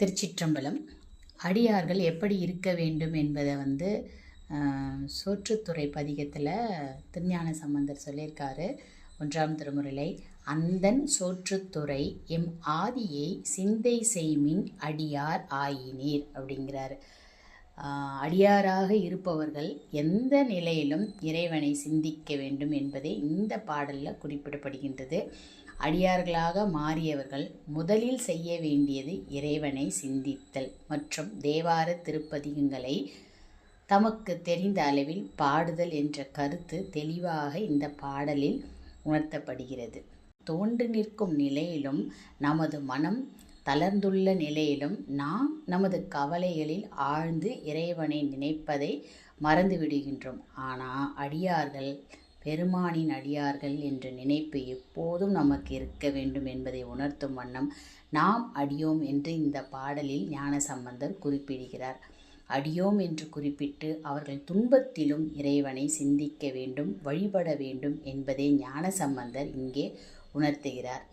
திருச்சிற்றம்பலம். அடியார்கள் எப்படி இருக்க வேண்டும் என்பதை வந்து சோற்றுத்துறை பதிகத்தில் திருஞான சம்பந்தர் சொல்லியிருக்காரு. ஒன்றாம் திருமுறையிலை அந்தன் சோற்றுத்துறை எம் ஆதியை சிந்தை செய்மின் அடியார் ஆயினீர் அப்படிங்கிறாரு. அடியாராக இருப்பவர்கள் எந்த நிலையிலும் இறைவனை சிந்திக்க வேண்டும் என்பதே இந்த பாடலில் குறிப்பிடப்படுகின்றது. அடியார்களாக மாறியவர்கள் முதலில் செய்ய வேண்டியது இறைவனை சிந்தித்தல் மற்றும் தேவார திருப்பதிகங்களை தமக்கு தெரிந்த அளவில் பாடுதல் என்ற கருத்து தெளிவாக இந்த பாடலில் உணர்த்தப்படுகிறது. தோன்று நிற்கும் நிலையிலும் நமது மனம் தளர்ந்துள்ள நிலையிலும் நாம் நமது கவலைகளில் ஆழ்ந்து இறைவனை நினைப்பதை மறந்து விடுகின்றோம் ஆனால் அடியார்கள் பெருமானின் அடியார்கள் என்ற நினைப்பு எப்போதும் நமக்கு இருக்க வேண்டும் என்பதை உணர்த்தும் வண்ணம் நாம் அடியோம் என்று இந்த பாடலில் ஞானசம்பந்தர் குறிப்பிடுகிறார். அடியோம் என்று குறிப்பிட்டு அவர்கள் துன்பத்திலும் இறைவனை சிந்திக்க வேண்டும் வழிபட வேண்டும் என்பதை ஞானசம்பந்தர் இங்கே உணர்த்துகிறார்.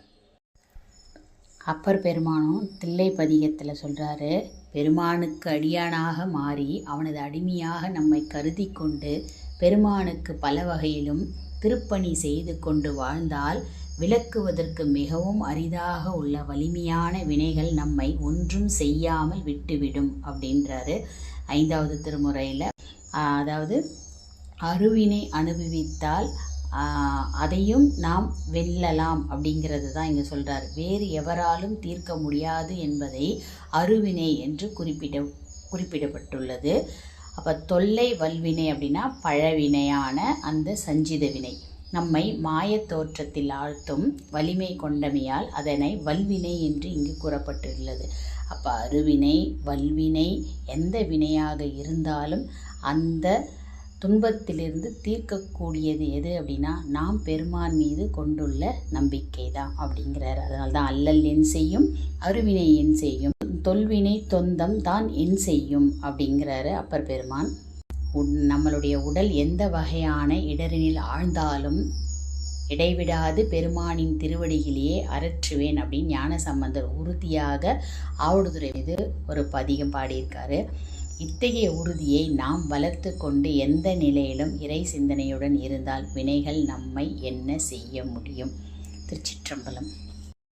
அப்பர் பெருமானும் தில்லை பதிகத்தில் சொல்கிறாரு பெருமானுக்கு அடியானாக மாறி அவனது அடிமையாக நம்மை கருதி கொண்டு பெருமானுக்கு பல வகையிலும் திருப்பணி செய்து கொண்டு வாழ்ந்தால் விளக்குவதற்கு மிகவும் அரிதாக உள்ள வலிமையான வினைகள் நம்மை ஒன்றும் செய்யாமல் விட்டுவிடும் அப்படின்றாரு. ஐந்தாவது திருமுறையில் அதாவது அருவினை அனுபவித்தால் அதையும் நாம் வெல்லலாம் அப்படிங்கிறது தான் இங்கே சொல்கிறார் வேறு எவராலும் தீர்க்க முடியாது என்பதை அருவினை என்று குறிப்பிட குறிப்பிடப்பட்டுள்ளது. அப்போ தொல்லை வல்வினை அப்படின்னா பழவினையான அந்த சஞ்சித வினை. நம்மை மாயத் தோற்றத்தில் ஆழ்த்தும் வலிமை கொண்டமையால் அதனை வல்வினை என்று இங்கு கூறப்பட்டுள்ளது. அப்போ அருவினை வல்வினை எந்த வினையாக இருந்தாலும் அந்த துன்பத்திலிருந்து தீர்க்கக்கூடியது எது அப்படின்னா நாம் பெருமான் மீது கொண்டுள்ள நம்பிக்கை தான் அப்படிங்கிறார். அதனால தான் அல்லல் என் செய்யும் அருவினை என் செய்யும் தொல்வினை தொந்தம் தான் என் செய்யும் அப்படிங்கிறாரு அப்பர் பெருமான். நம்மளுடைய உடல் எந்த வகையான இடரினில் ஆழ்ந்தாலும் இடைவிடாது பெருமானின் திருவடியிலேயே அரற்றுவேன் அப்படின்னு ஞான சம்பந்தர் உறுதியாக ஆவடுதுறை மீது ஒரு பதிகம் பாடியிருக்காரு. இத்தகைய உறுதியை நாம் வளர்த்து கொண்டு எந்த நிலையிலும் இறை சிந்தனையுடன் இருந்தால் வினைகள் நம்மை என்ன செய்ய முடியும்? திருச்சிற்றம்பலம்.